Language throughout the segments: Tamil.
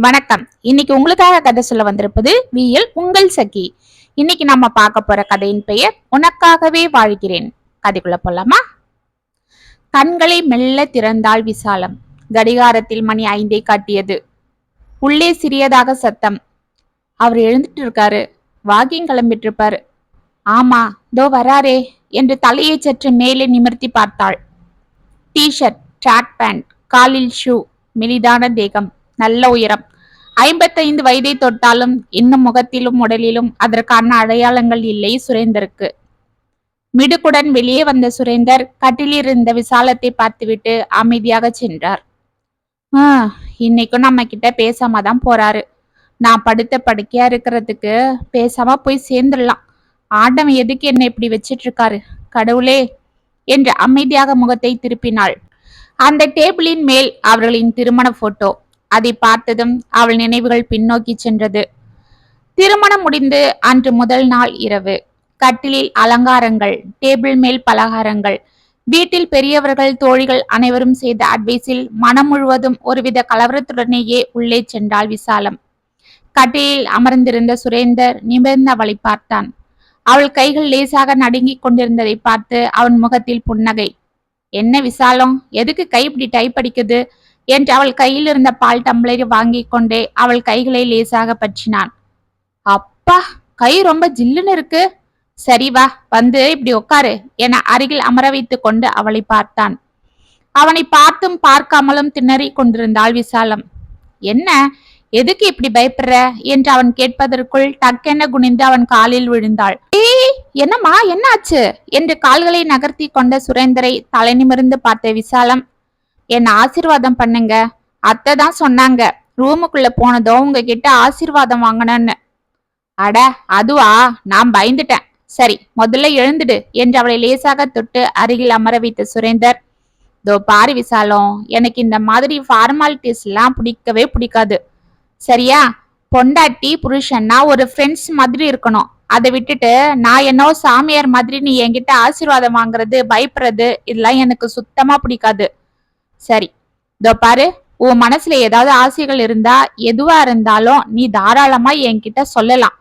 வணக்கம். இன்னைக்கு உங்களுக்காக கதை சொல்ல வந்திருப்பது வியல் உங்கள் சகி. இன்னைக்கு நம்ம பார்க்க போற கதையின் பெயர் உனக்காகவே வாழ்கிறேன். கதைக்குள்ள போலாமா? கண்களை மெல்ல திறந்தாள் விசாலம். கடிகாரத்தில் மணி ஐந்தை காட்டியது. உள்ளே சிறியதாக சத்தம். அவர் எழுந்துட்டு இருக்காரு. வாக்கிங் கிளம்பிட்டு இருப்பாரு ஆமா தோ வராரே என்று தலையை சற்று மேலே நிமிர்த்தி பார்த்தாள். டி-ஷர்ட் ட்ராக் பேண்ட் காலில் ஷூ மெலிதான தேகம். நல்ல உயரம். ஐம்பத்தைந்து வயதை தொட்டாலும் இன்னும் முகத்திலும் உடலிலும் அதற்கான அடையாளங்கள் இல்லை சுரேந்தருக்கு. மிடுக்குடன் வெளியே வந்த சுரேந்தர் கட்டிலிருந்த விசாலத்தை பார்த்துவிட்டு அமைதியாக சென்றார். ஆ இன்னைக்கும் நம்ம கிட்ட பேசாம தான் போறாரு. நான் படுத்த படுக்கையா இருக்கிறதுக்கு பேசாம போய் சேர்ந்துடலாம். ஆட்டம் எதுக்கு என்ன இப்படி வச்சிட்டு இருக்காரு கடவுளே! என்று அமைதியாக முகத்தை திருப்பினாள். அந்த டேபிளின் மேல் அவர்களின் திருமண போட்டோ. அதை பார்த்ததும் அவள் நினைவுகள் பின்னோக்கி சென்றது. திருமணம் முடிந்து அன்று முதல் நாள் இரவு. கட்டிலில் அலங்காரங்கள் டேபிள் மேல் பலகாரங்கள் வீட்டில் பெரியவர்கள் தோழிகள் அனைவரும் செய்த அட்வைஸில் மனம் முழுவதும் ஒருவித கலவரத்துடனேயே உள்ளே சென்றாள் விசாலம். கட்டிலில் அமர்ந்திருந்த சுரேந்தர் நிமிர்ந்து அவளை பார்த்தான். அவள் கைகள் லேசாக நடுங்கிக் கொண்டிருந்ததை பார்த்து அவன் முகத்தில் புன்னகை. என்ன விசாலம்? எதுக்கு கை இப்படி டைப் அடிக்குது? என்று அவள் கையில் இருந்த பால் டம்ளரை வாங்கிக் கொண்டே அவள் கைகளை லேசாக பற்றினான். அப்பா கை ரொம்ப ஜில்லுன்னு இருக்கு. சரி வா வந்து இப்படி உட்காரு என அருகில் அமர வைத்துக் கொண்டு அவளை பார்த்தான். அவனை பார்த்தும் பார்க்காமலும் திணறி கொண்டிருந்தாள் விசாலம். என்ன எதுக்கு இப்படி பயப்படுற என்று அவன் கேட்பதற்குள் டக்கென குனிந்து அவன் காலில் விழுந்தாள். ஏய் என்னம்மா என்ன ஆச்சு என்று கால்களை நகர்த்தி கொண்ட சுரேந்தரை தலை நிமிர்ந்து பார்த்த விசாலம் என்ன ஆசிர்வாதம் பண்ணுங்க. அத்தை தான் சொன்னாங்க ரூமுக்குள்ள போனதும் உங்ககிட்ட ஆசிர்வாதம் வாங்கணும்னு. அட அதுவா? நான் பயந்துட்டேன். சரி முதல்ல எழுந்துடு என்று அவளை லேசாக தொட்டு அருகில் அமர வைத்த சுரேந்தர். தோ பாரு விசாலம் எனக்கு இந்த மாதிரி ஃபார்மாலிட்டிஸ் எல்லாம் பிடிக்கவே பிடிக்காது. சரியா? பொண்டாட்டி புருஷன்னா ஒரு ஃப்ரெண்ட்ஸ் மாதிரி இருக்கணும். அதை விட்டுட்டு நான் என்னோ சாமியார் மாதிரி நீ என்கிட்ட ஆசீர்வாதம் வாங்குறது பயப்படுறது இதெல்லாம் எனக்கு சுத்தமா பிடிக்காது. சரி. இதோ பாரு உன் மனசுல ஏதாவது ஆசைகள் இருந்தா எதுவா இருந்தாலும் நீ தாராளமா என்கிட்ட சொல்லலாம்.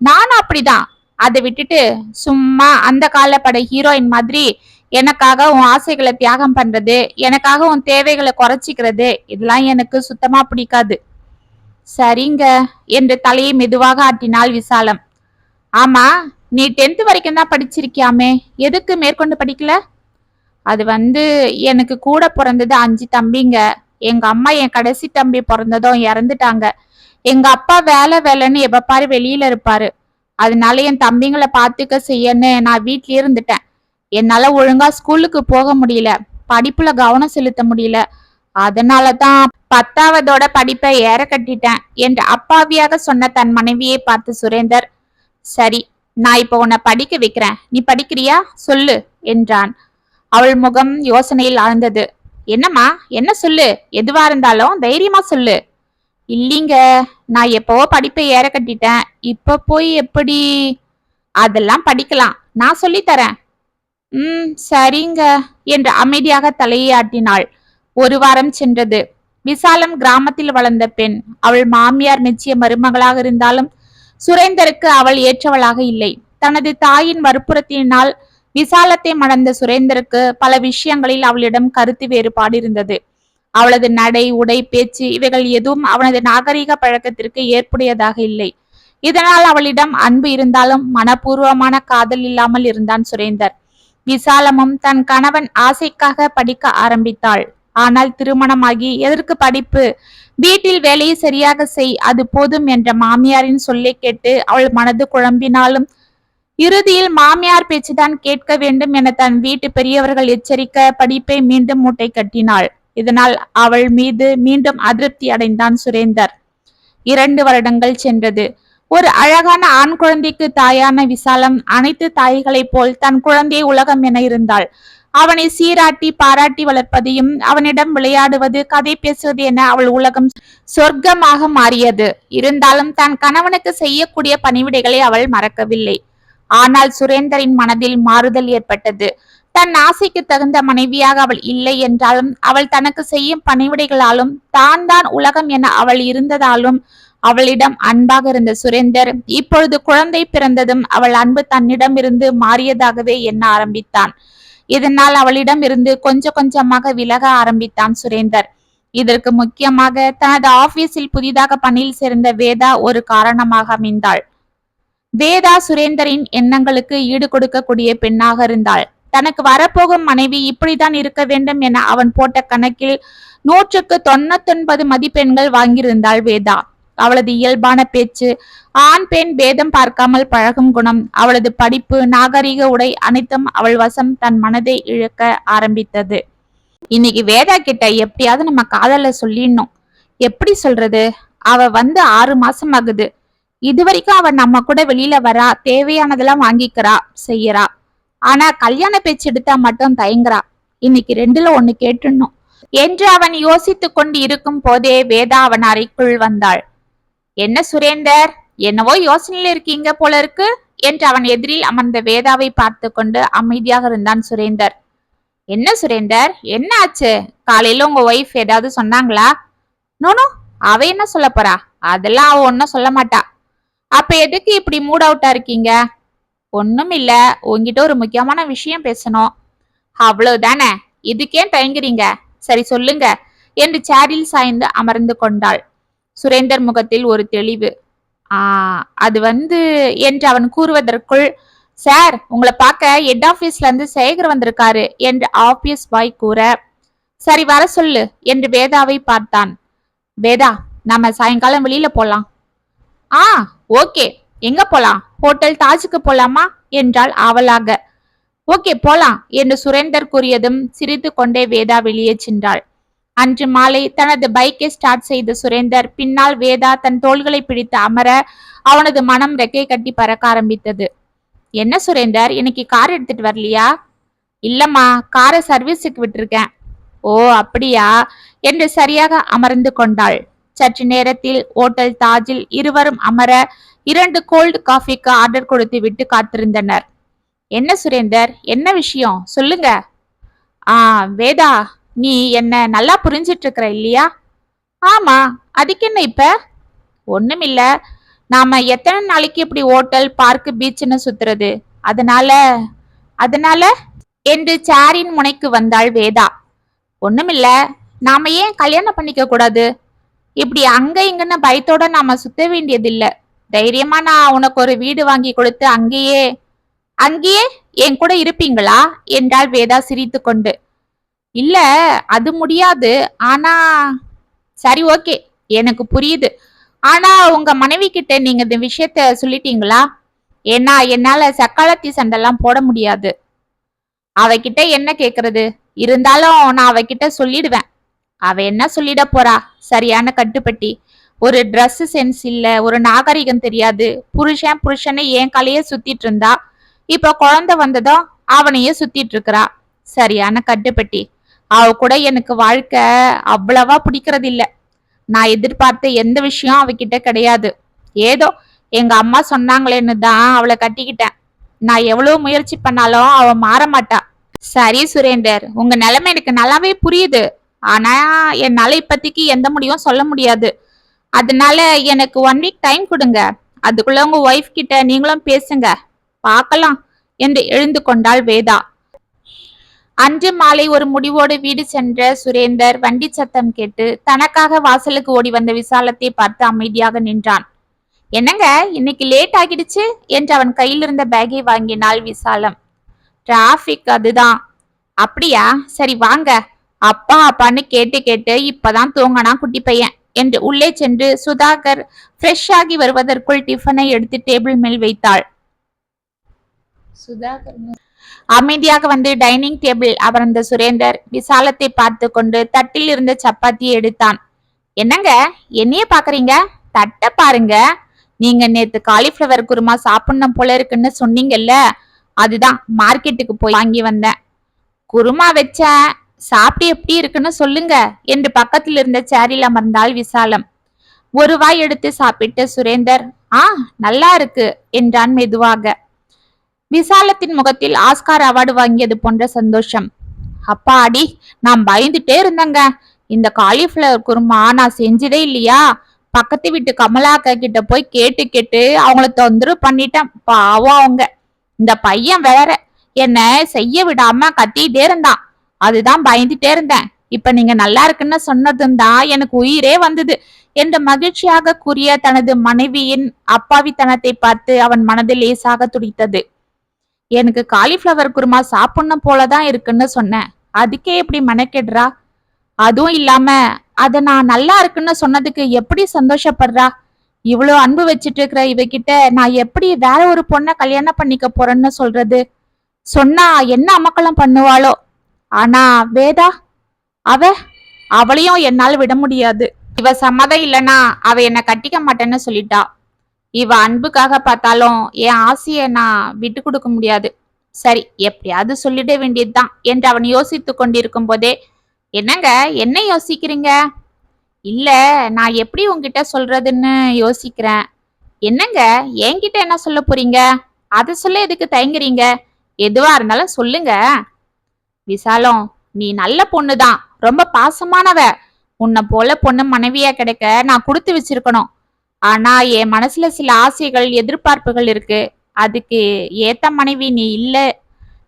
நானும் அப்படிதான். அதை விட்டுட்டு சும்மா அந்த காலப்பட ஹீரோயின் மாதிரி எனக்காக உன் ஆசைகளை தியாகம் பண்றது எனக்காக உன் தேவைகளை குறைச்சிக்கிறது இதெல்லாம் எனக்கு சுத்தமா பிடிக்காது. சரிங்க என்று தலையை மெதுவாக ஆட்டினாள் விசாலம். ஆமா நீ டென்த் வரைக்கும் தான் படிச்சிருக்கியாமே எதுக்கு மேற்கொண்டு படிக்கல? அது வந்து எனக்கு கூட பிறந்தது அஞ்சு தம்பிங்க. எங்க அம்மா என் கடைசி தம்பி பிறந்ததும் இறந்துட்டாங்க. எங்க அப்பா வேலை வேலைன்னு எப்ப பாரு வெளியில இருப்பாரு. அதனால என் தம்பிங்களை பாத்துக்க செய்யன்னு நான் வீட்லயே இருந்துட்டேன். என்னால ஒழுங்கா ஸ்கூலுக்கு போக முடியல. படிப்புல கவனம் செலுத்த முடியல. அதனால தான் பத்தாவதோட படிப்பை ஏற கட்டிட்டேன். என்று அப்பாவியாக சொன்ன தன் மனைவியை பார்த்து சுரேந்தர் சரி நான் இப்போ உன்னை படிக்க வைக்கிறேன். நீ படிக்கிறியா? சொல்லு என்றான். அவள் முகம் யோசனையில் ஆழ்ந்தது. என்னம்மா? என்ன சொல்லு? எதுவா இருந்தாலும் தைரியமா சொல்லு. இல்லைங்க. நான் எப்பவோ படிப்பை ஏற கட்டிட்டேன். இப்ப போய் எப்படி? அதெல்லாம் படிக்கலாம். நான் சொல்லித் தரேன் ம் சரிங்க என்று அமைதியாக தலையை ஆட்டினாள் ஒரு வாரம் சென்றது. விசாலம் கிராமத்தில் வளர்ந்த பெண். அவள் மாமியார் நிச்சய மருமகளாக இருந்தாலும் சுரேந்தருக்கு அவள் ஏற்றவளாக இல்லை. தனது தாயின் வற்புறுத்தினால் விசாலத்தை மணந்த சுரேந்தருக்கு பல விஷயங்களில் அவளிடம் கருத்து வேறுபாடு இருந்தது அவளது நடை உடை பேச்சு இவைகள் எதுவும் அவனது நாகரிக பழக்கத்திற்கு ஏற்புடையதாக இல்லை. இதனால் அவளிடம் அன்பு இருந்தாலும் மனப்பூர்வமான காதல் இல்லாமல் இருந்தான் சுரேந்தர். விசாலமும் தன் கணவன் ஆசைக்காக படிக்க ஆரம்பித்தாள். ஆனால் திருமணமாகி எதற்கு படிப்பு? வீட்டில் வேலையை சரியாக செய் அது போதும் என்ற மாமியாரின் சொல்லை கேட்டு அவள் மனது குழம்பினாலும் இறுதியில் மாமியார் பேச்சுதான் கேட்க வேண்டும் என தன் வீட்டு பெரியவர்கள் எச்சரிக்க படிப்பை மீண்டும் மூட்டை கட்டினாள். இதனால் அவள் மீது மீண்டும் அதிருப்தி அடைந்தான் சுரேந்தர். இரண்டு வருடங்கள் சென்றது. ஒரு அழகான ஆண் குழந்தைக்கு தாயான விசாலம் அனைத்து தாய்களைப் போல் தன் குழந்தை உலகம் என இருந்தாள். அவனை சீராட்டி பாராட்டி வளர்ப்பதையும் அவனிடம் விளையாடுவது கதை பேசுவது என அவள் உலகம் சொர்க்கமாக மாறியது. இருந்தாலும் தன் கணவனுக்கு செய்யக்கூடிய பணிவிடைகளை அவள் மறக்கவில்லை. ஆனால் சுரேந்தரின் மனதில் மாறுதல் ஏற்பட்டது. தன் ஆசைக்கு தகுந்த மனைவியாக அவள் இல்லை என்றாலும் அவள் தனக்கு செய்யும் பணிவிடைகளாலும் தான் தான் உலகம் என அவள் இருந்ததாலும் அவளிடம் அன்பாக இருந்த சுரேந்தர் இப்பொழுது குழந்தை பிறந்ததும் அவள் அன்பு தன்னிடம் இருந்து மாறியதாகவே எண்ண ஆரம்பித்தான். இதனால் அவளிடம் இருந்து கொஞ்சம் கொஞ்சமாக விலக ஆரம்பித்தான் சுரேந்தர். இதற்கு முக்கியமாக தனது ஆபீஸில் புதிதாக பணியில் சேர்ந்த வேதா ஒரு காரணமாக அமைந்தாள். வேதா சுரேந்தரின் எண்ணங்களுக்கு ஈடு கொடுக்கக்கூடிய பெண்ணாக இருந்தாள். தனக்கு வரப்போகும் மனைவி இப்படித்தான் இருக்க வேண்டும் என அவன் போட்ட கணக்கில் நூற்றுக்கு தொண்ணூத்தொன்பது மதிப்பெண்கள் வாங்கியிருந்தாள் வேதா. அவளது இயல்பான பேச்சு ஆண் பெண் பேதம் பார்க்காமல் பழகும் குணம் அவளது படிப்பு நாகரிக உடை அனைத்தும் அவள் வசம் தன் மனதை இழக்க ஆரம்பித்தது. இன்னைக்கு வேதா கிட்ட எப்படியாவது நம்ம காதல சொல்லிடணும். எப்படி சொல்றது? அவ வந்து ஆறு மாசம் ஆகுது. இது வரைக்கும் அவ நம்ம கூட வெளியில வரா தேவையானதெல்லாம் வாங்கிக்கிறா செய்யறா. ஆனா கல்யாண பேச்சு எடுத்தா மட்டும் தயங்குறா. இன்னைக்கு ரெண்டுல ஒண்ணு கேட்டுடணும். என்று அவன் யோசித்து கொண்டு இருக்கும் போதே வேதா அவன் அறைக்குள் வந்தாள். என்ன சுரேந்தர்? என்னவோ யோசனையில இருக்கீங்க போல இருக்கு என்று அவன் எதிரில் அமர்ந்த வேதாவை பார்த்து கொண்டு அமைதியாக இருந்தான் சுரேந்தர். என்ன சுரேந்தர்? என்ன ஆச்சு? காலையில உங்க ஒய்ஃப் ஏதாவது சொன்னாங்களா? நோனோ அவ என்ன சொல்ல போறா? அதெல்லாம் அவ ஒன்னும் சொல்ல மாட்டா. அப்ப எதுக்கு இப்படி மூட் அவுட்டா இருக்கீங்க? ஒன்றும் இல்லை உங்ககிட்ட ஒரு முக்கியமான விஷயம் பேசணும். அவ்வளவுதானே? இதுக்கே தயங்குறீங்க. சரி சொல்லுங்க. என்று சேரில் சாய்ந்து அமர்ந்து கொண்டாள். சுரேந்தர் முகத்தில் ஒரு தெளிவு. ஆ அது வந்து என்று அவன் கூறுவதற்குள் சார் உங்களை பார்க்க ஹெட் ஆஃபீஸ்ல இருந்து சேகர் வந்திருக்காரு என்று ஆபீஸ் பாய் கூற சரி வர சொல்லு என்று வேதாவை பார்த்தான். வேதா நம்ம சாயங்காலம் வெளியில போலாம். ஆ ஓகே. எங்க போலாம்? ஹோட்டல் தாஜுக்கு போலாமா? என்றாள் ஆவலாக. ஓகே போலாம் என்று சுரேந்தர் கூறியதும் சிரித்து கொண்டே வேதா வெளியே சென்றாள். அன்று மாலை தனது பைக்கை ஸ்டார்ட் செய்த சுரேந்தர் பின்னால் வேதா தன் தோள்களை பிடித்து அமர அவனது மனம் ரெக்கை கட்டி பறக்க ஆரம்பித்தது. என்ன சுரேந்தர் இன்னைக்கு கார் எடுத்துட்டு வரலையா? இல்லம்மா காரை சர்வீஸுக்கு விட்டுருக்கேன். ஓ அப்படியா? என்று சரியாக அமர்ந்து கொண்டாள். சற்று நேரத்தில் ஓட்டல் தாஜில் இருவரும் அமர இரண்டு கோல்டு காஃபிக்கு ஆர்டர் கொடுத்து விட்டு காத்திருந்தனர். என்ன சுரேந்தர்? என்ன விஷயம்? சொல்லுங்க. ஆ வேதா நீ என்ன நல்லா புரிஞ்சிட்டு இருக்கிற இல்லையா? ஆமா அதுக்கு என்ன இப்ப? ஒண்ணுமில்ல. நாம எத்தனை நாளைக்கு இப்படி ஓட்டல் பார்க்கு பீச்னு சுத்துறது? அதனால அதனால? என்று சாரின் முனைக்கு வந்தாள் வேதா. ஒண்ணுமில்ல. நாம ஏன் கல்யாணம் பண்ணிக்க கூடாது? இப்படி அங்க இங்கன்னு பயத்தோட நாம சுத்த வேண்டியதில்ல. தைரியமா நான் உனக்கு ஒரு வீடு வாங்கி கொடுத்து அங்கேயே அங்கேயே என் கூட இருப்பீங்களா? என்றாள் வேதா சிரித்து கொண்டு இல்ல அது முடியாது. ஆனா சரி ஓகே எனக்கு புரியுது. ஆனா உங்க மனைவி கிட்ட நீங்க இந்த விஷயத்த சொல்லிட்டீங்களா? ஏன்னா என்னால சக்காலத்தி சண்டெல்லாம் போட முடியாது. அவகிட்ட என்ன கேக்குறது? இருந்தாலும் நான் அவகிட்ட சொல்லிடுவேன். அவ என்ன சொல்லிட போறா? சரியான கட்டுப்பட்டி. ஒரு ட்ரெஸ் சென்ஸ் இல்ல ஒரு நாகரிகம் தெரியாது. புருஷன் புருஷனை என் காலையே சுத்திட்டு இருந்தா. இப்ப குழந்தை வந்ததும் அவனையே சுத்திட்டு இருக்கிறா. சரியான கட்டுப்பட்டி. அவ கூட எனக்கு வாழ்க்கை அவ்வளவா பிடிக்கிறது இல்ல நான் எதிர்பார்த்த எந்த விஷயம் அவகிட்ட கிடையாது. ஏதோ எங்க அம்மா சொன்னாங்களேன்னு தான் அவளை கட்டிக்கிட்டேன். நான் எவ்வளவு முயற்சி பண்ணாலும் அவ மாற மாட்டா. சரி சுரேந்தர். உங்க நிலைமை எனக்கு நல்லாவே புரியுது. ஆனா என்னால இப்பத்திக்கு எந்த முடிவும் சொல்ல முடியாது. அதனால எனக்கு ஒன் வீக் டைம் கொடுங்க. அதுக்குள்ள உங்க ஒய்ஃப் கிட்ட நீங்களும் பேசுங்க. பார்க்கலாம். என்று எழுந்து கொண்டாள் வேதா. அன்று மாலை ஒரு முடிவோடு வீடு சென்ற சுரேந்தர் வண்டி சத்தம் கேட்டு தனக்காக வாசலுக்கு ஓடி வந்த விசாலத்தை பார்த்து அமைதியாக நின்றான். என்னங்க இன்னைக்கு லேட் ஆகிடுச்சு? என்று அவன் கையில் இருந்த பேக்கை வாங்கினாள் விசாலம். டிராஃபிக் அதுதான். அப்படியா? சரி வாங்க. அப்பா அப்பான்னு கேட்டு கேட்டு இப்பதான் தூங்கினா குட்டி பையன் என்று உள்ளே சென்று சுதாகர் ஃப்ரெஷ் ஆகி வருவதற்குள் டிஃபனை எடுத்து டேபிள் மேல் வைத்தாள். சுதாகர் அமைதியாக வந்து டைனிங் டேபிள் அமர்ந்த சுரேந்தர் விசாலத்தை பார்த்து கொண்டு தட்டில் இருந்த சப்பாத்தியை எடுத்தான். என்னங்க என்னைய பாக்குறீங்க? தட்டை பாருங்க. நீங்க நேத்து காலிஃப்ளவர் குருமா சாப்பிடணும் போல இருக்குன்னு சொன்னீங்கல்ல அதுதான் மார்க்கெட்டுக்கு போய் வாங்கி வந்தேன். குருமா வச்சேன். சாப்பிட்டு எப்படி இருக்குன்னு சொல்லுங்க என்று பக்கத்தில் இருந்த சேரில் அமர்ந்தாள் விசாலம். ஒரு வாய் எடுத்து சாப்பிட்ட சுரேந்தர் ஆ நல்லா இருக்கு என்றான் மெதுவாக. விசாலத்தின் முகத்தில் ஆஸ்கார் அவார்டு வாங்கியது போன்ற சந்தோஷம். அப்பா அடி நான் பயந்துட்டே இருந்தேங்க. இந்த காலிஃபிளவர் குருமா நான் செஞ்சதே இல்லையா? பக்கத்து வீட்டு கமலாக்கா கிட்ட போய் கேட்டு கேட்டு அவங்கள தொந்தரவு பண்ணிட்டேன். பாவம் அவங்க. இந்த பையன் வேற என்ன செய்ய விடாம கத்திட்டே இருந்தான். அதுதான் பயந்துட்டே இருந்தேன். இப்ப நீங்க நல்லா இருக்குன்னு சொன்னதும் தான் எனக்கு உயிரே வந்தது. என்று மகிழ்ச்சியாக கூறிய தனது மனைவியின் அப்பாவித்தனத்தை பார்த்து அவன் மனதில் லேசாக துடித்தது. எனக்கு காலிஃப்ளவர் குருமா சாப்பிடணும் போலதான் இருக்குன்னு சொன்னேன். அதுக்கே எப்படி மெனக்கெடுறா? அதுவும் இல்லாம அத நான் நல்லா இருக்குன்னு சொன்னதுக்கு எப்படி சந்தோஷப்படுறா? இவ்வளவு அன்பு வச்சிட்டு இருக்கிற இவகிட்ட நான் எப்படி வேற ஒரு பொண்ணை கல்யாணம் பண்ணிக்க போறேன்னு சொல்றது? சொன்னா என்ன அமக்கலம் பண்ணுவாளோ? ஆனா வேதா அவ அவளையும் என்னால் விட முடியாது. இவ சம்மதம் இல்லனா அவ என்ன கட்டிக்க மாட்டேன்னு சொல்லிட்டா. இவ அன்புக்காக பார்த்தாலும் என் ஆசைய நான் விட்டு கொடுக்க முடியாது. சரி எப்படியாவது சொல்லிட வேண்டியதுதான் என்று அவன் யோசித்து கொண்டிருக்கும் போதே என்னங்க என்ன யோசிக்கிறீங்க? இல்ல நான் எப்படி உங்ககிட்ட சொல்றதுன்னு யோசிக்கிறேன். என்னங்க என்கிட்ட என்ன சொல்ல போறீங்க? அதை சொல்ல எதுக்கு தயங்குறீங்க? எதுவா இருந்தாலும் சொல்லுங்க. விசாலம் நீ நல்ல பொண்ணுதான். ரொம்ப பாசமானவ. உன்னை போல பொண்ணு மனைவியா கிடைக்க நான் கொடுத்து வச்சிருக்கணும். ஆனா என் மனசுல சில ஆசைகள் எதிர்பார்ப்புகள் இருக்கு. அதுக்கு ஏத்த மனைவி நீ இல்ல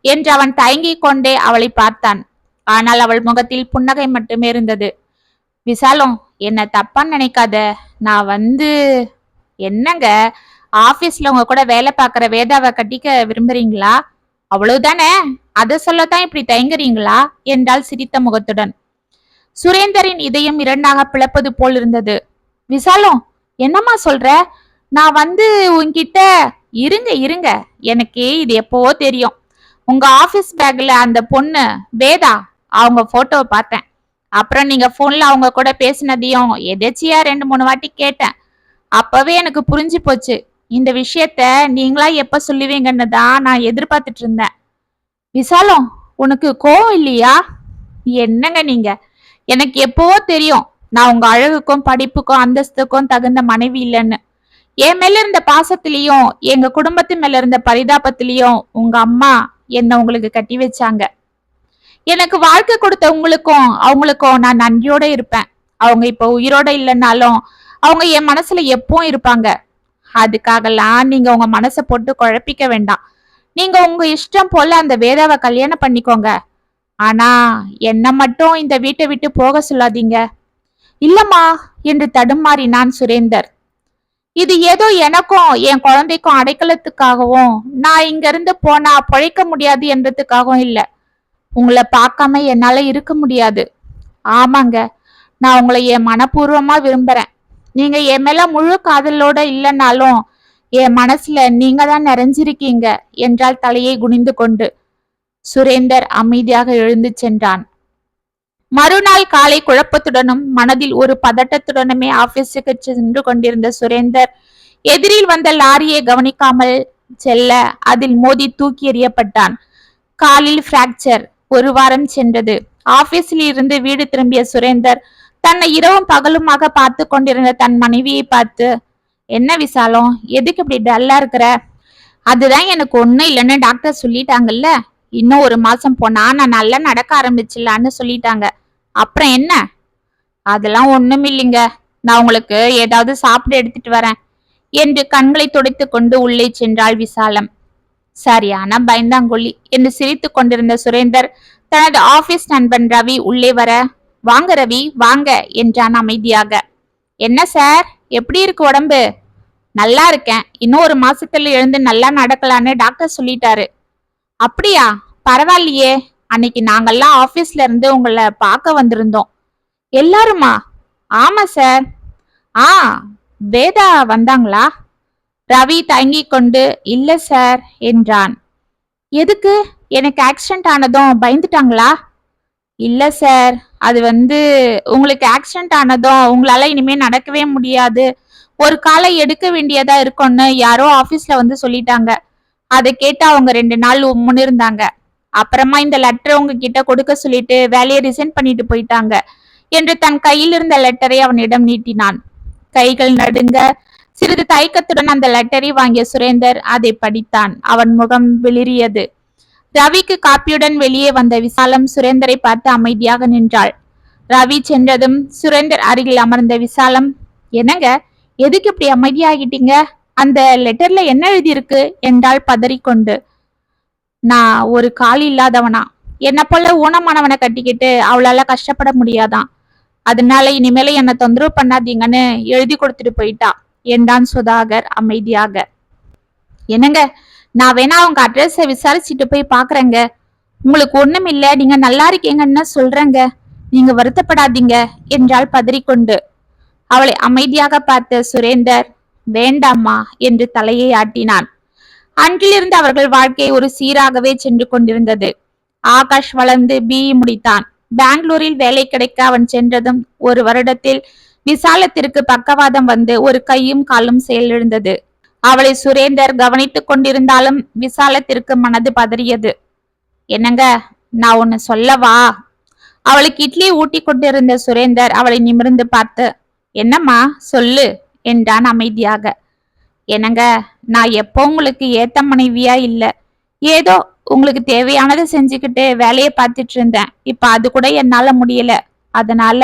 என்று அவன் தயங்கிக் கொண்டே அவளை பார்த்தான். ஆனால் அவள் முகத்தில் புன்னகை மட்டுமே இருந்தது. விசாலம் என்ன தப்பா நினைக்காத. நான் வந்து என்னங்க? ஆபீஸ்ல உங்க கூட வேலை பார்க்குற வேதாவை கட்டிக்க விரும்புறீங்களா? அவ்வளவுதானே? அதை சொல்லத்தான் இப்படி தயங்குறீங்களா? என்றால் சிரித்த முகத்துடன். சுரேந்தரின் இதயம் இரண்டாக பிளப்பது போல் இருந்தது. விசாலம் என்னம்மா சொல்ற? நான் வந்து உன்கிட்ட இருங்க இருங்க. எனக்கு இது எப்பவோ தெரியும். உங்க ஆபீஸ் பேக்ல அந்த பொண்ணு வேதா அவங்க போட்டோவை பார்த்தேன். அப்புறம் நீங்க போன்ல அவங்க கூட பேசினதையும் எதேச்சியா ரெண்டு மூணு வாட்டி கேட்டேன். அப்பவே எனக்கு புரிஞ்சு போச்சு. இந்த விஷயத்த நீங்களா எப்ப சொல்லுவீங்கன்னு தான் நான் எதிர்பார்த்துட்டு இருந்தேன். விசாலம் உனக்கு கோவம் இல்லையா? என்னங்க நீங்க? எனக்கு எப்பவோ தெரியும் நான் உங்க அழகுக்கும் படிப்புக்கும் அந்தஸ்துக்கும் தகுந்த மனைவி இல்லைன்னு. என் மேல இருந்த பாசத்திலையும் எங்க குடும்பத்து மேல இருந்த பரிதாபத்திலையும் உங்க அம்மா என்ன உங்களுக்கு கட்டி வச்சாங்க. எனக்கு வாழ்க்கை கொடுத்த உங்களுக்கும் அவங்களுக்கும் நான் நன்றியோட இருப்பேன். அவங்க இப்ப உயிரோட இல்லைன்னாலும் அவங்க என் மனசுல எப்பவும் இருப்பாங்க. அதுக்காகலாம் நீங்க உங்க மனசை போட்டு குழப்பிக்க வேண்டாம். நீங்க உங்க இஷ்டம் போல அந்த வேதாவை கல்யாணம் பண்ணிக்கோங்க. ஆனா என்ன மட்டும் இந்த வீட்டை விட்டு போக சொல்லாதீங்க. இல்லம்மா என்று தடுமாறினான் சுரேந்தர். இது ஏதோ எனக்கும் என் குழந்தைக்கும் அடைக்கலத்துக்காகவும் நான் இங்க இருந்து போனா பழைக்க முடியாது என்றதுக்காகவும் இல்லை. உங்களை பார்க்காம என்னால இருக்க முடியாது. ஆமாங்க நான் உங்களை என் மனப்பூர்வமா விரும்புறேன். நீங்க என் மேல முழு காதலோட இல்லைன்னாலும் என் மனசுல நீங்க தான் நிறைஞ்சிருக்கீங்க என்றால் தலையை குனிந்து கொண்டு. சுரேந்தர் அமைதியாக எழுந்து சென்றான். மறுநாள் காலை குழப்பத்துடனும் மனதில் ஒரு பதட்டத்துடனுமே ஆபீஸுக்கு சென்று கொண்டிருந்த சுரேந்தர் எதிரில் வந்த லாரியை கவனிக்காமல் செல்ல அதில் மோதி தூக்கி எறியப்பட்டான். காலில் பிராக்சர் ஒரு வாரம் சென்றது. ஆபீஸில் இருந்து வீடு திரும்பிய சுரேந்தர் தன்னை இரவும் பகலுமாக பார்த்து கொண்டிருந்த தன் மனைவியை பார்த்து என்ன விசாலம்? எதுக்கு இப்படி டல்லா இருக்கிற? அதுதான் எனக்கு ஒன்றும் இல்லைன்னு டாக்டர் சொல்லிட்டாங்கல்ல. இன்னும் ஒரு மாசம் போனா நான் நல்லா நடக்க ஆரம்பிச்சிடலான்னு சொல்லிட்டாங்க. அப்புறம் என்ன? அதெல்லாம் ஒன்றும் இல்லைங்க. நான் உங்களுக்கு ஏதாவது சாப்பிட எடுத்துட்டு வரேன். என்று கண்களை துடைத்து கொண்டு உள்ளே சென்றாள் விசாலம். சரியான பயந்தாங்கொல்லி. என்று சிரித்து கொண்டிருந்த சுரேந்தர் தனது ஆபீஸ் நண்பன் ரவி உள்ளே வர வாங்க ரவி வாங்க என்றான் அமைதியாக. என்ன சார்? எப்படி இருக்கு உடம்பு? நல்லா இருக்கேன். இன்னும் ஒரு மாசத்துல எழுந்து நல்லா நடக்கலான்னு டாக்டர் சொல்லிட்டாரு. அப்படியா? பரவாயில்லையே. அன்னைக்கு நாங்கெல்லாம் ஆபீஸ்ல இருந்து உங்களை பார்க்க வந்திருந்தோம். எல்லாருமா? ஆமா சார் ஆ வேதா வந்தாங்களா? ரவி தயங்கி கொண்டு இல்ல சார் என்றான். எதுக்கு? எனக்கு ஆக்சிடென்ட் ஆனதும் பயந்துட்டாங்களா? இல்ல சார் அது வந்து உங்களுக்கு ஆக்சிடென்ட் ஆனதும் உங்களால இனிமே நடக்கவே முடியாது. ஒரு காலை எடுக்க வேண்டியதா இருக்கும்னு யாரோ ஆபீஸ்ல வந்து சொல்லிட்டாங்க. அதை கேட்டு அவங்க ரெண்டு நாள் முன்னிருந்தாங்க. அப்புறமா இந்த லெட்டர் உங்ககிட்ட கொடுக்க சொல்லிட்டு வேலையை ரிசைன் பண்ணிட்டு போயிட்டாங்க என்று தன் கையில் இருந்த லெட்டரை அவனிடம் நீட்டினான். கைகள் நடுங்க சிறிது தயக்கத்துடன் அந்த லெட்டரை வாங்கிய சுரேந்தர் அதை படித்தான். அவன் முகம் வெளிரியது ரவிக்கு காப்பியுடன் வெளியே வந்த விசாலம் சுரேந்தரை பார்த்து அமைதியாக நின்றாள். ரவி சென்றதும் சுரேந்தர் அருகில் அமர்ந்த விசாலம் என்னங்க? எதுக்கு இப்படி அமைதியாகிட்டீங்க? அந்த லெட்டர்ல என்ன எழுதியிருக்கு? என்றாள் பதறிக்கொண்டு. நான் ஒரு கால் இல்லாதவனா? என்ன போல ஊனமானவனை கட்டிக்கிட்டு அவளால கஷ்டப்பட முடியாதான். அதனால இனிமேல என்ன தொந்தரவு பண்ணாதீங்கன்னு எழுதி கொடுத்துட்டு போயிட்டா என்றான் சுதாகர் அமைதியாக. என்னங்க? நான் வேணா அவங்க அட்ரஸை விசாரிச்சுட்டு போய் பாக்குறேங்க. உங்களுக்கு ஒண்ணும் இல்ல நீங்க நல்லா இருக்கீங்கன்னு சொல்றேங்க. நீங்க வருத்தப்படாதீங்க என்றாள் பதறிக்கொண்டு. அவளை அமைதியாக பார்த்த சுரேந்தர் வேண்டாம்மா என்று தலையை ஆட்டினான். அன்றிலிருந்து அவர்கள் வாழ்க்கை ஒரு சீராகவே சென்று கொண்டிருந்தது. ஆகாஷ் வளர்ந்து பிஇ முடித்தான். பெங்களூரில் வேலை கிடைக்க அவன் சென்றதும் ஒரு வருடத்தில் விசாலத்திற்கு பக்கவாதம் வந்து ஒரு கையும் காலும் செயலிழந்தது. அவளை சுரேந்தர் கவனித்துக் கொண்டிருந்தாலும் விசாலத்திற்கு மனது பதறியது. என்னங்க நான் ஒன்னு சொல்லவா? அவளுக்கு இட்லி ஊட்டி கொண்டிருந்த சுரேந்தர் அவளை நிமிர்ந்து பார்த்து என்னம்மா சொல்லு என்றான் அமைதியாக. என்னங்க நான் எப்போ உங்களுக்கு ஏத்த மனைவியா இல்ல ஏதோ உங்களுக்கு தேவையானதை செஞ்சுக்கிட்டு வேலையை பார்த்துட்டு இருந்தேன் இப்ப அது கூட என்னால முடியல. அதனால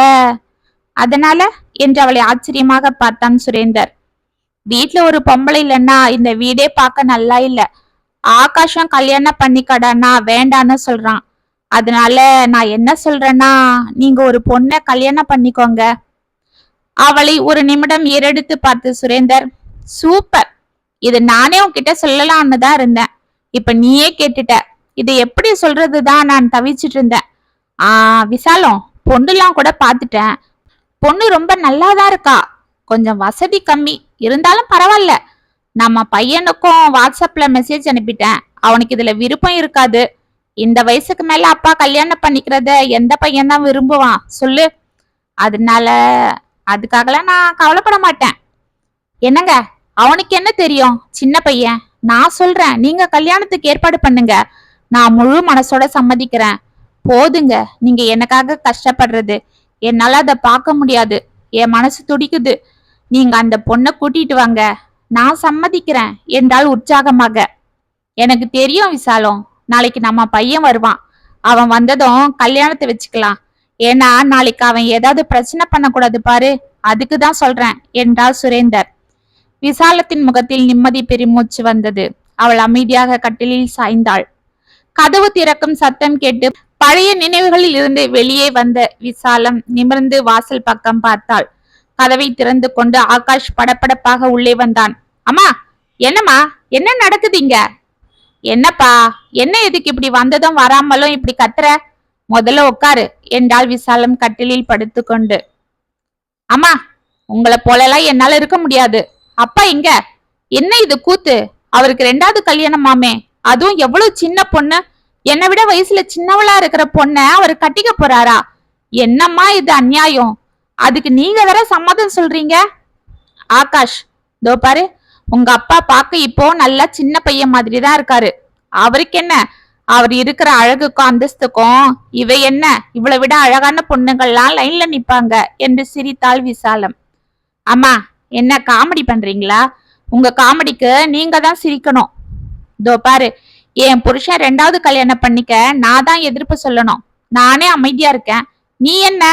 அதனால? என்று அவளை ஆச்சரியமாக பார்த்தான் சுரேந்தர். வீட்டுல ஒரு பொம்பளை இல்லைன்னா இந்த வீடே பார்க்க நல்லா இல்ல. ஆகாஷம் கல்யாணம் பண்ணிக்கடானா வேண்டான்னு சொல்றான். அதனால நான் என்ன சொல்றேன்னா நீங்க ஒரு பொண்ணை கல்யாணம் பண்ணிக்கோங்க. அவளை ஒரு நிமிடம் ஏறெடுத்து பார்த்து சுரேந்தர் சூப்பர். இது நானே உன்கிட்ட சொல்லலாம்னு தான் இருந்தேன். இப்ப நீயே கேட்டுட்ட. இதை எப்படி சொல்றதுதான் நான் தவிச்சிட்டு இருந்தேன். ஆ விசாலம் பொண்ணுலாம் கூட பார்த்துட்டேன். பொண்ணு ரொம்ப நல்லாதான் இருக்கா. கொஞ்சம் வசதி கம்மி. இருந்தாலும் பரவாயில்ல. நம்ம பையனுக்கும் வாட்ஸ்அப்ல மெசேஜ் அனுப்பிட்டேன். அவனுக்கு இதுல விருப்பம் இருக்காது. இந்த வயசுக்கு மேல அப்பா கல்யாணம் பண்ணிக்கிறத எந்த பையன் தான் விரும்புவான்? சொல்லு. அதனால அதுக்காகலாம் நான் கவலைப்பட மாட்டேன். என்னங்க? அவனுக்கு என்ன தெரியும்? சின்ன பையன். நான் சொல்றேன். நீங்க கல்யாணத்துக்கு ஏற்பாடு பண்ணுங்க. நான் முழு மனசோட சம்மதிக்கிறேன். போதுங்க. நீங்க எனக்காக கஷ்டப்படுறது. என்னால அதை பார்க்க முடியாது. என் மனசு துடிக்குது. நீங்க அந்த பொண்ணை கூட்டிட்டு வாங்க. நான் சம்மதிக்கிறேன் என்றால் உற்சாகமாக. எனக்கு தெரியும் விசாலம். நாளைக்கு நம்ம பையன் வருவான். அவன் வந்ததும் கல்யாணத்தை வச்சுக்கலாம். ஏன்னா நாளைக்கு அவன் ஏதாவது பிரச்சனை பண்ணக்கூடாது பாரு. அதுக்கு தான் சொல்றேன் என்றாள் சுரேந்தர். விசாலத்தின் முகத்தில் நிம்மதி பெருமூச்சு வந்தது. அவள் அமைதியாக கட்டிலில் சாய்ந்தாள். கதவு திறக்கும் சத்தம் கேட்டு பழைய நினைவுகளில் இருந்து வெளியே வந்த விசாலம் நிமிர்ந்து வாசல் பக்கம் பார்த்தாள். கதவை திறந்து கொண்டு ஆகாஷ் படபடப்பாக உள்ளே வந்தான். அம்மா என்னம்மா? என்ன நடக்குது இங்க? என்னப்பா என்ன எதுக்கு இப்படி வந்ததும் வராமலும் இப்படி கத்துற? முதல்ல உட்காரு என்றாள் விசாலம் கட்டிலில் படுத்துக்கொண்டு. அம்மா உங்களை போலலாம் என்னால இருக்க முடியாது. அப்பா இங்க. என்ன இது கூத்து? அவருக்கு ரெண்டாவது கல்யாணமாமே அதுவும் எவ்வளவு சின்ன பொண்ணு? என்னை விட வயசுல சின்னவளா இருக்கிற பொண்ண அவர் கட்டிக்க போறாரா? என்னம்மா இது அநியாயம்? அதுக்கு நீங்க வேற சம்மதம் சொல்றீங்க? ஆகாஷ் தோ பாரு உங்க அப்பா பார்க்க இப்போ நல்லா சின்ன பையன் மாதிரி தான் இருக்காரு. அவருக்கு என்ன? அவர் இருக்கிற அழகுக்கும் அந்தஸ்துக்கும் இவ என்ன? இவளை விட அழகான பொண்ணுங்கள்லாம் லைன்ல நிப்பாங்க என்று சிரித்தாள் விசாலம். அம்மா என்ன காமெடி பண்றீங்களா? உங்க காமெடிக்கு நீங்க தான் சிரிக்கணும். இதோ பாரு என் புருஷன் ரெண்டாவது கல்யாணம் பண்ணிக்க நான் தான் எதிர்ப்பு சொல்லணும். நானே அமைதியா இருக்கேன். நீ என்ன?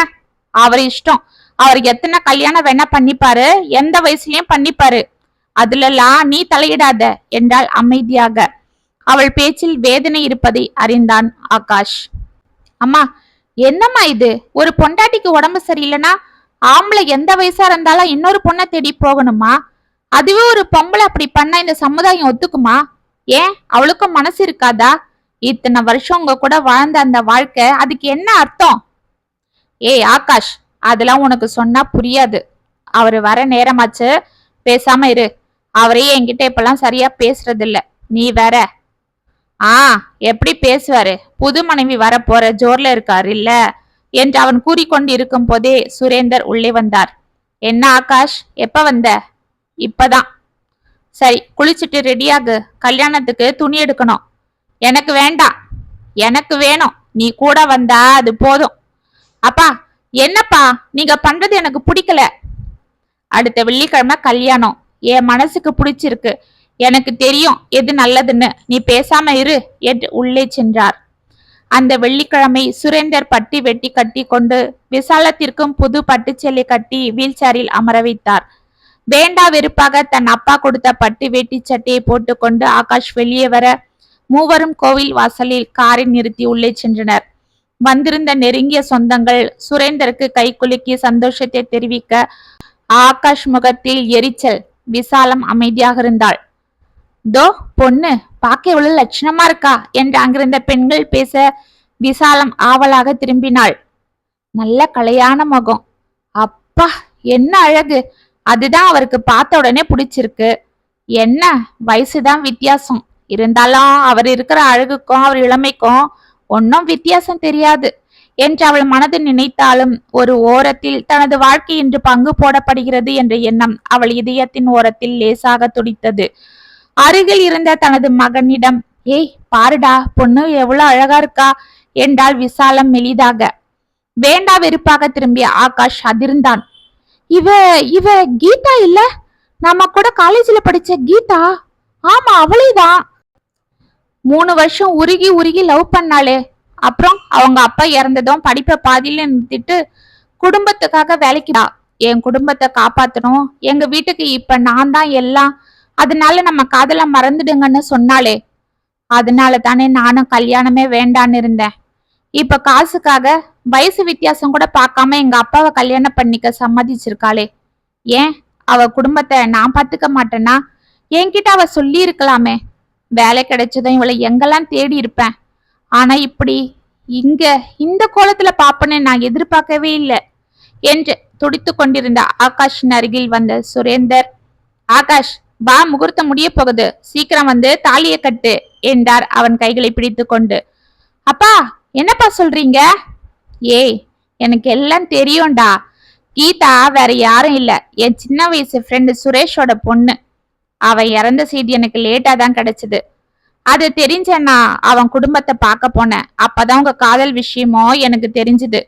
அவர் இஷ்டம். அவர் எத்தனை கல்யாணம் வேணா பண்ணிப்பாரு எந்த வயசுலயும் பண்ணிப்பாரு. அதுலலாம் நீ தலையிடாத என்றால் அமைதியாக. அவள் பேச்சில் வேதனை இருப்பதை அறிந்தான் ஆகாஷ். அம்மா என்னம்மா இது? ஒரு பொண்டாட்டிக்கு உடம்பு சரியில்லைன்னா ஆம்பளை எந்த வயசா இருந்தாலும் இன்னொரு பொண்ணை தேடி போகணுமா? அதுவே ஒரு பொம்பளை அப்படி பண்ண இந்த சமுதாயம் ஒத்துக்குமா? ஏன்? அவளுக்கும் மனசு இருக்காதா? இத்தனை வருஷம் உங்க கூட வாழ்ந்த அந்த வாழ்க்கை அதுக்கு என்ன அர்த்தம்? ஏய் ஆகாஷ் அதெல்லாம் உனக்கு சொன்னா புரியாது. அவர் வர நேரமாச்சு பேசாம இரு. அவரே என்கிட்ட இப்பெல்லாம் சரியா பேசுறது இல்ல நீ வேற. ஆ எப்படி பேசுவாரு? புது மனைவி வர போற ஜோர்ல இருக்காரு இல்ல? என்று அவன் கூறிக்கொண்டு இருக்கும் போதே சுரேந்தர் உள்ளே வந்தார். என்ன ஆகாஷ் எப்ப வந்த? இப்பதான். சரி குளிச்சுட்டு ரெடியாகு கல்யாணத்துக்கு துணி எடுக்கணும். எனக்கு வேண்டாம். எனக்கு வேணும். நீ கூட வந்தா அது போதும். அப்பா என்னப்பா நீங்க பண்றது எனக்கு பிடிக்கல. அடுத்த வெள்ளிக்கிழமை கல்யாணம். என் மனசுக்கு பிடிச்சிருக்கு. எனக்கு தெரியும் எது நல்லதுன்னு. நீ பேசாம இரு என்று உள்ளே சென்றார். அந்த வெள்ளிக்கிழமை சுரேந்தர் பட்டி வெட்டி கட்டி கொண்டு விசாலத்திற்கும் புது பட்டுச்சேலை கட்டி வீல் சேரில் அமர வைத்தார். வேண்டா வெறுப்பாக தன் அப்பா கொடுத்த பட்டு வேட்டி சட்டையை போட்டுக்கொண்டு ஆகாஷ் வெளியே வர மூவரும் கோவில் வாசலில் காரை நிறுத்தி உள்ளே சென்றனர். வந்திருந்த நெருங்கிய சொந்தங்கள் சுரேந்தருக்கு கைக்குலுக்கி சந்தோஷத்தை தெரிவிக்க ஆகாஷ் முகத்தில் எரிச்சல் விசாலம் அமைதியாக இருந்தாள். தோ பொண்ணு பார்க்க எவ்வளவு லட்சணமா இருக்கா? என்று அங்கிருந்த பெண்கள் பேச விசாலம் ஆவலாக திரும்பினாள். நல்ல கலையான முகம். அப்பா என்ன அழகு. அதுதான் அவருக்கு பார்த்த உடனே பிடிச்சிருக்கு. என்ன? வயசுதான் வித்தியாசம். இருந்தாலும் அவர் இருக்கிற அழகுக்கும் அவர் இளமைக்கும் ஒன்னும் வித்தியாசம் தெரியாது. என்று அவள் மனது நினைத்தாலும் ஒரு ஓரத்தில் தனது வாழ்க்கை இன்று பங்கு போடப்படுகிறது என்ற எண்ணம் அவள் இதயத்தின் ஓரத்தில் லேசாக துடித்தது. அருகில் இருந்த தனது மகனிடம் ஏய் பாருடா பொண்ணு எவ்வளவு அழகா இருக்கா? என்றாள் விசாலம் மெலிதாக. வேண்டா வெறுப்பாக திரும்பிய ஆகாஷ் அதிர்ந்தான். இவ இவ கீதா இல்ல? நம்ம கூட காலேஜ்ல படிச்ச கீதா? ஆமா அவளேதான். மூணு வருஷம் உருகி உருகி லவ் பண்ணாளே. அப்புறம் அவங்க அப்பா இறந்ததும் படிப்பை பாதியில நிறுத்திட்டு குடும்பத்துக்காக வேலைக்குடா என் குடும்பத்தை காப்பாத்தணும். எங்க வீட்டுக்கு இப்ப நான் தான் எல்லாம். அதனால நம்ம காதல மறந்துடுங்கன்னு சொன்னாலே அதனால தானே நானும் கல்யாணமே வேண்டான்னு இருந்தேன். இப்ப காசுக்காக வயசு வித்தியாசம் கூட பார்க்காம எங்க அப்பாவை கல்யாணம் பண்ணிக்க சம்மதிச்சிருக்காளே. ஏன்? அவ குடும்பத்தை நான் பாத்துக்க மாட்டேன்னா? என்கிட்ட அவ சொல்லி இருக்கலாமே வேலை கிடைச்சதும் இவளை எங்கெல்லாம் தேடி இருப்பேன்? ஆனா இப்படி இங்க இந்த கோலத்துல பாப்பேன்னு நான் எதிர்பார்க்கவே இல்லை என்று துடித்து கொண்டிருந்த ஆகாஷின் அருகில் வந்த சுரேந்தர் ஆகாஷ் வா முகூர்த்தம் முடிய போகுது. சீக்கிரம் வந்து தாலியை கட்டு என்றார் அவன் கைகளை பிடித்து கொண்டு. அப்பா என்னப்பா சொல்றீங்க? ஏய் எனக்கு எல்லாம் தெரியும்டா. கீதா வேற யாரும் இல்ல. என் சின்ன வயசு ஃப்ரெண்டு சுரேஷோட பொண்ணு. அவன் இறந்த செய்தி எனக்கு லேட்டா தான் கிடைச்சது. அது தெரிஞ்ச நான் அவன் குடும்பத்தை பார்க்க போனேன். அப்பதான் உங்க காதல் விஷயமோ எனக்கு தெரிஞ்சது.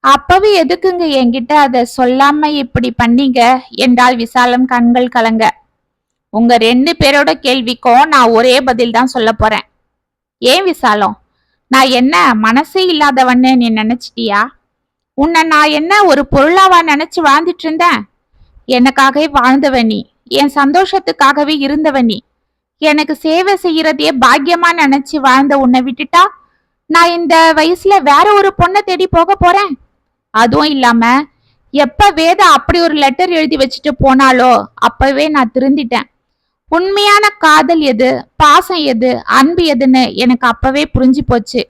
அப்பவே எதுக்குங்க என்கிட்ட அதை சொல்லாம இப்படி பண்ணீங்க? என்றால் விசாலம் கண்கள் கலங்க. உங்க ரெண்டு பேரோட கேள்விக்கும் நான் ஒரே பதில் தான் சொல்ல போறேன். ஏன் விசாலம்? நான் என்ன மனசே இல்லாதவன்னு நீ நினைச்சிட்டியா? உன்னை நான் என்ன ஒரு பொருளாவா நினைச்சு வாழ்ந்துட்டு இருந்தேன்? எனக்காகவே வாழ்ந்தவன் நீ. என் சந்தோஷத்துக்காகவே இருந்தவ நீ. எனக்கு சேவை செய்யறதையே பாக்கியமா நினைச்சு வாழ்ந்த உன்னை விட்டுட்டா? நான் இந்த வயசுல வேற ஒரு பொண்ணை தேடி போக போறேன்? அதுவும் இல்லாம எப்ப வேதா அப்படி ஒரு லெட்டர் எழுதி வச்சுட்டு போனாலோ அப்பவே நான் திருந்திட்டேன். உண்மையான காதல் எது பாசம் எது அன்பு எதுன்னு எனக்கு அப்பவே புரிஞ்சு போச்சு.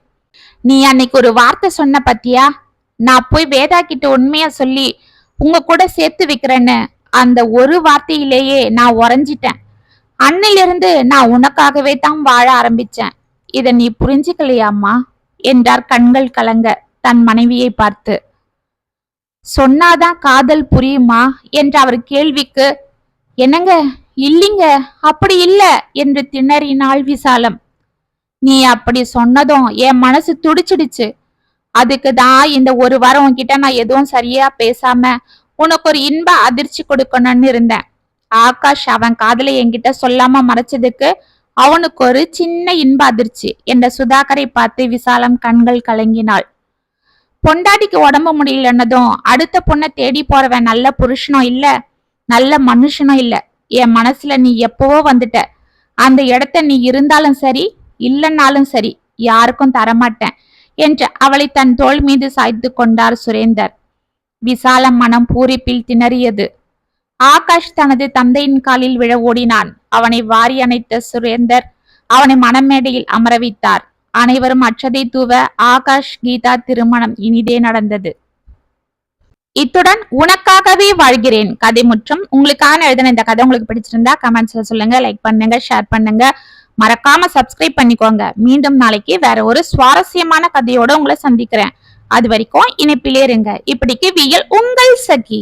நீ அன்னைக்கு ஒரு வார்த்தை சொன்ன பத்தியா? நான் போய் வேதா கிட்ட உண்மையா சொல்லி உங்க கூட சேர்த்து வைக்கிறேன்னு. அந்த ஒரு வார்த்தையிலேயே நான் உறைஞ்சிட்டேன். அன்னிலிருந்து நான் உனக்காகவே தான் வாழ ஆரம்பிச்சேன். இத நீ புரிஞ்சுக்கலையாம்மா? என்றார் கண்கள் கலங்க தன் மனைவியை பார்த்து. சொன்னாதான் காதல் புரியுமா? என்ற அவர் கேள்விக்கு என்னங்க? இல்லைங்க. அப்படி இல்ல என்று திணறினாள் விசாலம். நீ அப்படி சொன்னதும் என் மனசு துடிச்சிடுச்சு. அதுக்கு தான் இந்த ஒரு வாரம் உன்கிட்ட நான் எதுவும் சரியா பேசாம உனக்கு ஒரு இன்ப அதிர்ச்சி கொடுக்கணும்னு இருந்தேன். ஆகாஷ் அவன் காதலை என்கிட்ட சொல்லாம மறைச்சதுக்கு அவனுக்கு ஒரு சின்ன இன்ப அதிர்ச்சி என்ற சுதாகரை பார்த்து விசாலம் கண்கள் கலங்கினாள். பொண்டாட்டிக்கு உடம்பு முடியலன்னதும் அடுத்த பொண்ணை தேடி போறவன் நல்ல புருஷனும் இல்ல நல்ல மனுஷனும் இல்ல. என் மனசுல நீ எப்பவோ வந்துட்ட. அந்த இடத்த நீ இருந்தாலும் சரி இல்லைன்னாலும் சரி யாருக்கும் தரமாட்டேன் என்று அவளை தன் தோள் மீது சாய்த்து கொண்டார் சுரேந்தர். விசால மனம் பூரிப்பில் திணறியது. ஆகாஷ் தனது தந்தையின் காலில் விழ ஓடினான். அவனை வாரி அணைத்த சுரேந்தர் அவனை மணமேடையில் அமர வைத்தார். அனைவரும் அச்சதை தூவ ஆகாஷ் கீதா திருமணம் இனிதே நடந்தது. இத்துடன் உனக்காகவே வாழ்கிறேன். கதை முற்றும். உங்களுக்கான எழுதின இந்த கதை உங்களுக்கு பிடிச்சிருந்தா கமெண்ட்ஸ்ல சொல்லுங்க லைக் பண்ணுங்க ஷேர் பண்ணுங்க. மறக்காம சப்ஸ்கிரைப் பண்ணிக்கோங்க. மீண்டும் நாளைக்கு வேற ஒரு சுவாரஸ்யமான கதையோட உங்களை சந்திக்கிறேன். அது வரைக்கும் இணைப்பிலே இருங்க. இப்படிக்கு வியல் உங்கள் சகி.